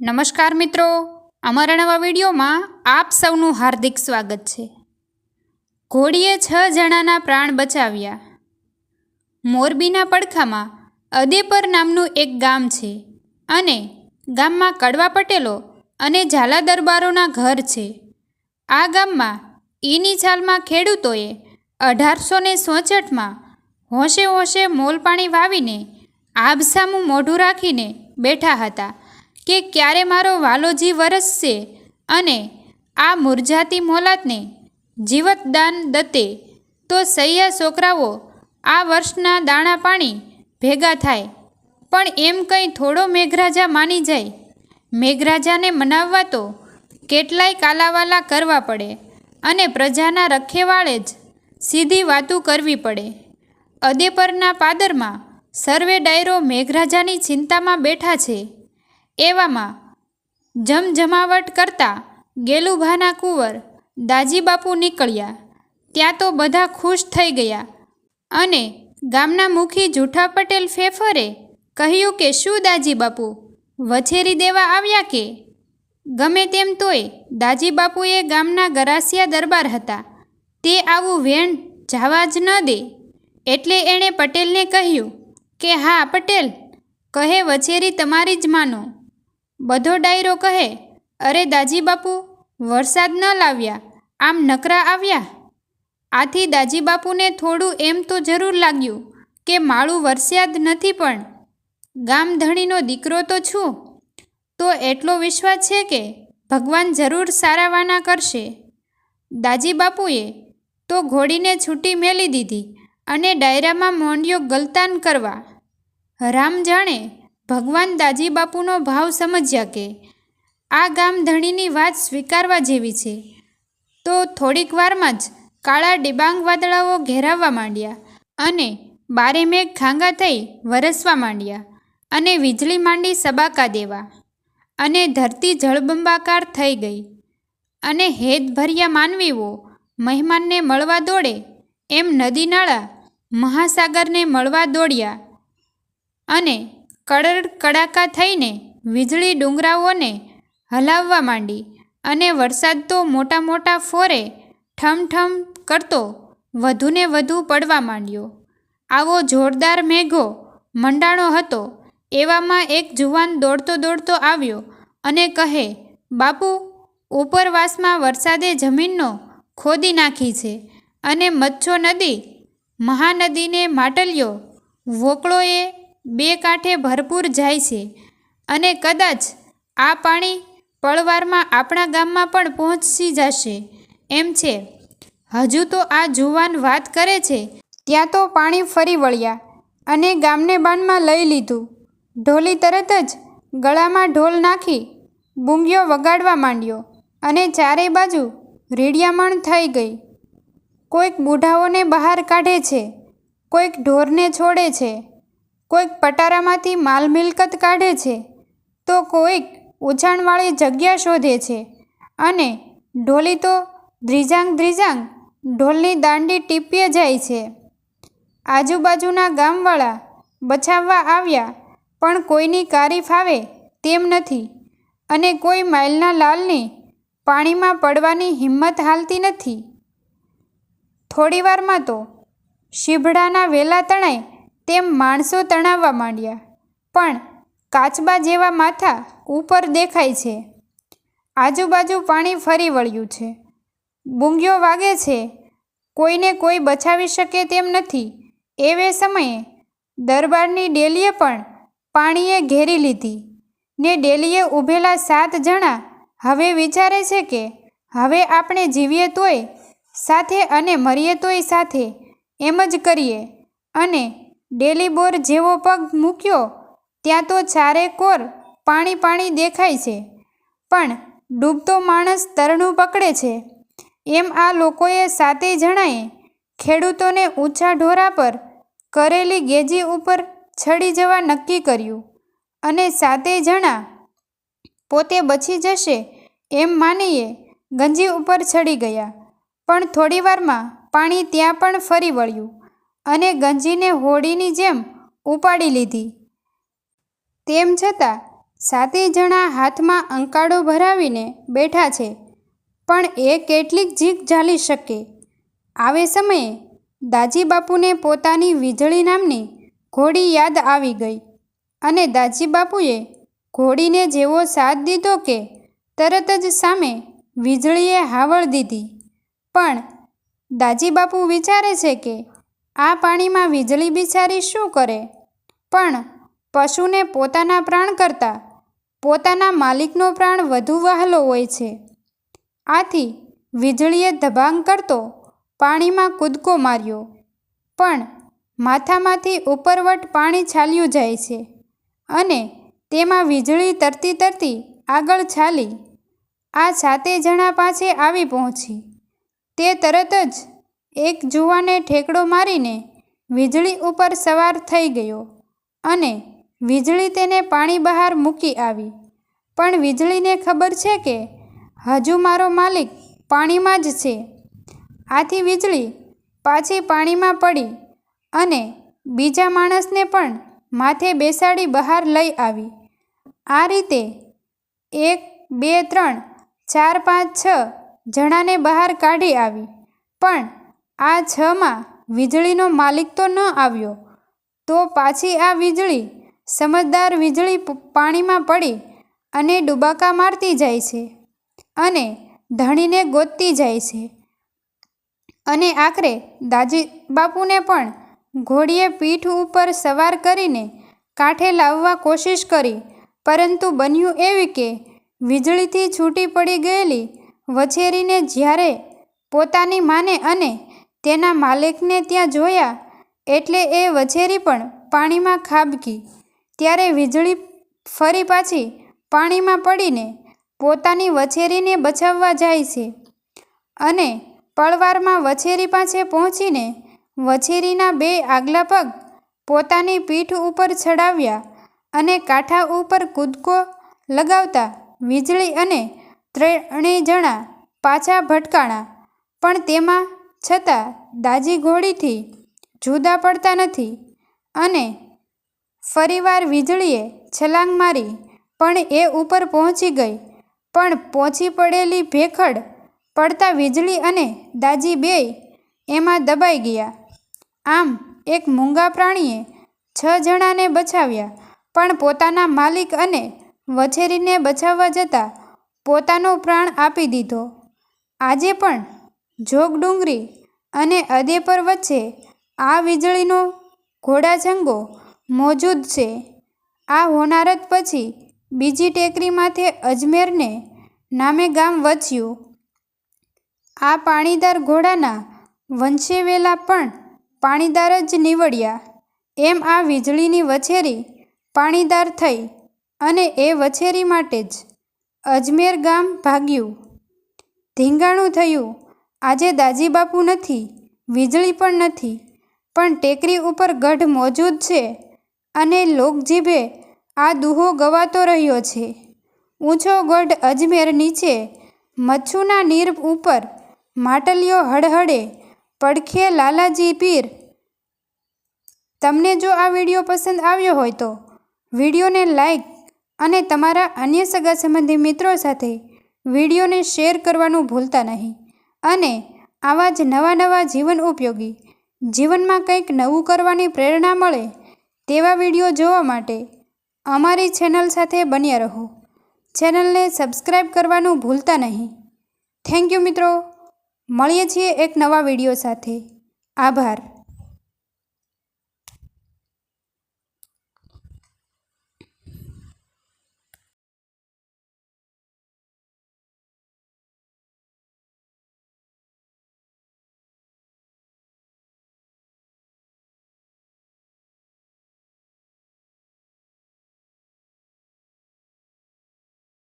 નમસ્કાર મિત્રો. અમારા નવા વિડીયોમાં આપ સૌનું હાર્દિક સ્વાગત છે. ઘોડીએ છ જણાના પ્રાણ બચાવ્યા. મોરબીના પડખામાં અદેપર નામનું એક ગામ છે અને ગામમાં કડવા પટેલો અને ઝાલા દરબારોના ઘર છે. આ ગામમાં ઈની છાલમાં ખેડૂતોએ અઢારસો ને ચોસઠમાં હોંશે હોંશે મોલ પાણી વાવીને આબસામું મોઢું રાખીને બેઠા હતા. કે ક્યારે મારો વાલોજી વરસશે અને આ મુરઝાતી મોલાતને જીવતદાન દતે, તો સૈયા છોકરાઓ આ વર્ષના દાણા પાણી ભેગા થાય. પણ એમ કંઈ થોડો મેઘરાજા માની જાય. મેઘરાજાને મનાવવા તો કેટલાય કાલાવાલા કરવા પડે અને પ્રજાના રખેવાળે જ સીધી વાતું કરવી પડે. અદેપરના પાદરમાં સર્વે ડાયરો મેઘરાજાની ચિંતામાં બેઠા છે. એવામાં જમજમાવટ કરતા ગેલુભાના કુંવર દાજીબાપુ નીકળ્યા. ત્યાં તો બધા ખુશ થઈ ગયા અને ગામના મુખી જૂઠા પટેલ ફેફરે કહ્યું કે, શું દાજીબાપુ, વછેરી દેવા આવ્યા કે? ગમે તેમ તોય દાજીબાપુએ ગામના ગરાસિયા દરબાર હતા. તે આવું વેણ જવા જ ન દે. એટલે એણે પટેલને કહ્યું કે, હા, પટેલ, કહે વછેરી તમારી જ માનો. બધો ડાયરો કહે, અરે દાજીબાપુ વરસાદ ન લાવ્યા, આમ નકરા આવ્યા? આથી દાજીબાપુને થોડું એમ તો જરૂર લાગ્યું કે માળું વરસ્યા જ નથી પણ ગામ ધણીનો દીકરો તો છું. તો એટલો વિશ્વાસ છે કે ભગવાન જરૂર સારાવાના કરશે. દાજી બાપુએ તો ઘોડીને છૂટી મેલી દીધી અને ડાયરામાં મોંડિયો ગલતાન કરવા. રામ જાણે ભગવાન દાજીબાપુનો ભાવ સમજ્યા કે આ ગામ ધણીની વાત સ્વીકારવા જેવી છે. તો થોડીક વારમાં જ કાળા ડિબાંગ વાદળાઓ ઘેરાવવા માંડ્યા અને બારે મેઘ ખાંગા થઈ વરસવા માંડ્યા અને વીજળી માંડી સબાકા દેવા અને ધરતી જળબંબાકાર થઈ ગઈ અને હેદભર્યા માનવીઓ મહેમાનને મળવા દોડે એમ નદી નાળા મહાસાગરને મળવા દોડ્યા અને કડડ કડાકા થઈને વીજળી ડુંગરાઓને હલાવવા માંડી અને વરસાદ તો મોટા મોટા ફોરે ઠમઠમ કરતો વધુને વધુ પડવા માંડ્યો. આવો જોરદાર મેઘો મંડાણો હતો, એવામાં એક જુવાન દોડતો દોડતો આવ્યો અને કહે, બાપુ, ઉપરવાસમાં વરસાદે જમીનનો ખોદી નાખી છે અને મચ્છો નદી, મહાનદીને માટલ્યો, વોકળોએ બે કાંઠે ભરપૂર જાય છે અને કદાચ આ પાણી પળવારમાં આપણા ગામમાં પણ પહોંચી જશે. એમ છે. હજુ તો આ જુવાન વાત કરે છે, ત્યાં તો પાણી ફરી વળ્યા અને ગામને બાનમાં લઈ લીધું. ઢોલી તરત જ ગળામાં ઢોલ નાખી બૂંગીઓ વગાડવા માંડ્યો અને ચારે બાજુ રીડિયામણ થઈ ગઈ. કોઈક બુઢાઓને બહાર કાઢે છે, કોઈક ઢોરને છોડે છે. કોઈક પટારામાંથી માલ મિલકત કાઢે છે, તો કોઈક ઉછાણવાળી જગ્યા શોધે છે. અને ઢોલી તો ધ્રીજાંગ ધ્રીજાંગ ઢોલની દાંડી ટીપીએ જાય છે. આજુબાજુના ગામવાળા બચાવવા આવ્યા, પણ કોઈની કારી ફાવે તેમ નથી. અને કોઈ માઇલના લાલને પાણીમાં પડવાની હિંમત હાલતી નથી. થોડીવારમાં તો શીભડાના વેલા તણાય તેમ માણસો તણાવવા માંડ્યા. પણ કાચબા જેવા માથા ઉપર દેખાય છે. આજુબાજુ પાણી ફરી વળ્યું છે. બૂંગીઓ વાગે છે. કોઈને કોઈ બચાવી શકે તેમ નથી. એવે સમયે દરબારની ડેલીએ પણ પાણીએ ઘેરી લીધી. ને ડેલીએ ઊભેલા સાત જણા હવે વિચારે છે કે હવે આપણે જીવીએ તોય સાથે અને મરીએ તોય સાથે એમ જ કરીએ. અને ડેલી બોર જેવો પગ મૂક્યો, ત્યાં તો ચારે કોર પાણી પાણી દેખાય છે. પણ ડૂબતો માણસ તરણું પકડે છે. એમ આ લોકોએ સાતેય જણાએ ખેડૂતોને ઊંચા ઢોરા પર કરેલી ગેજી ઉપર ચડી જવા નક્કી કર્યું અને સાતેય જણા પોતે બચી જશે એમ માનીએ ગંજી ઉપર ચડી ગયા. પણ થોડીવારમાં પાણી ત્યાં પણ ફરી વળ્યું. અને ગંજીને હોડીની જેમ ઉપાડી લીધી. તેમ છતાં સાતે જણા હાથમાં અંકાડો ભરાવીને બેઠા છે, પણ એ કેટલીક જીક ઝાલી શકે. આવે સમયે, દાજીબાપુને પોતાની વીજળી નામની ઘોડી યાદ આવી ગઈ અને દાજીબાપુએ ઘોડીને જેવો સાથ દીધો કે તરત જ સામે વીજળીએ હાવળ દીધી. પણ દાજીબાપુ વિચારે છે કે આ પાણીમાં વીજળી બિચારી શું કરે? પણ પશુને પોતાના પ્રાણ કરતાં પોતાના માલિકનો પ્રાણ વધુ વહાલો હોય છે. આથી વીજળીએ ધબાંગ કરતો પાણીમાં કૂદકો માર્યો. પણ માથામાંથી ઉપરવટ પાણી છાલ્યું જાય છે અને તેમાં વીજળી તરતી તરતી આગળ છાલી, આ સાતે જણા પાસે આવી પહોંચી. તે તરત જ એક જુવાને ઠેકડો મારીને વીજળી ઉપર સવાર થઈ ગયો અને વીજળી તેને પાણી બહાર મૂકી આવી. પણ વીજળીને ખબર છે કે હજુ મારો માલિક પાણીમાં જ છે. આથી વીજળી પાછી પાણીમાં પડી અને બીજા માણસને પણ માથે બેસાડી બહાર લઈ આવી. આ રીતે એક, બે, ત્રણ, ચાર, પાંચ, છ જણાને બહાર કાઢી આવી. પણ આ છમાં વીજળીનો માલિક તો ન આવ્યો, તો પાછી આ વીજળી સમજદાર વીજળી પાણીમાં પડી અને ડુબાકા મારતી જાય છે અને ધણીને ગોતતી જાય છે. અને આખરે દાજી બાપુને પણ ઘોડીએ પીઠ ઉપર સવાર કરીને કાંઠે લાવવા કોશિશ કરી, પરંતુ બન્યું એવી કે વીજળીથી છૂટી પડી ગયેલી વછેરીને જ્યારે પોતાની માને અને તેના માલિકને ત્યાં જોયા એટલે એ વછેરી પણ પાણીમાં ખાબકી. ત્યારે વીજળી ફરી પાછી પાણીમાં પડીને પોતાની વછેરીને બચાવવા જાય છે અને પળવારમાં વછેરી પાસે પહોંચીને વછેરીના બે આગલા પગ પોતાની પીઠ ઉપર ચડાવ્યા અને કાંઠા ઉપર કૂદકો લગાવતા વીજળી અને ત્રણેય જણા પાછા ભટકાણા. પણ તેમાં છતાં દાજી ઘોડીથી જુદા પડતા નથી અને ફરીવાર વીજળીએ છલાંગ મારી, પણ એ ઉપર પહોંચી ગઈ. પણ પહોંચી પડેલી ભેખડ પડતા વીજળી અને દાજી બેય એમાં દબાઈ ગયા. આમ એક મૂંગા પ્રાણીએ છ જણાને બચાવ્યા, પણ પોતાના માલિક અને વછેરીને બચાવવા જતાં પોતાનો પ્રાણ આપી દીધો. આજે પણ જોગડુંગરી અને અદેપર વચ્ચે આ વીજળીનો ઘોડાજંગો મોજૂદ છે. આ હોનારત પછી બીજી ટેકરી માથે અજમેરને નામે ગામ વચ્યું. આ પાણીદાર ઘોડાના વંશેવેલા પણ પાણીદાર જ નીવડ્યા. એમ આ વીજળીની વછેરી પાણીદાર થઈ અને એ વછેરી માટે જ અજમેર ગામ ભાગ્યું. ધીંગાણું થયું આજે દાજીબાપુ નથી, વીજળી પણ નથી, પણ ટેકરી ઉપર ગઢ મોજૂદ છે અને લોકજીભે આ દુહો ગવાતો રહ્યો છે. ઊંચો ગઢ અજમેર નીચે, મચ્છુના નીર ઉપર, માટલીઓ હળહળે, પડખે લાલાજી પીર. તમને જો આ વીડિયો પસંદ આવ્યો હોય તો વિડીયોને લાઈક અને તમારા અન્ય સગા સંબંધી મિત્રો સાથે વિડીયોને શેર કરવાનું ભૂલતા નહીં. અને આવા જ નવા નવા જીવન ઉપયોગી. જીવનમાં કંઈક નવું કરવાની પ્રેરણા મળે તેવા વીડિયો જોવા માટે અમારી ચેનલ સાથે બન્યા રહો. ચેનલને સબસ્ક્રાઈબ કરવાનું ભૂલતા નહીં. થેન્ક યુ મિત્રો. મળીએ છીએ એક નવા વીડિયો સાથે. આભાર.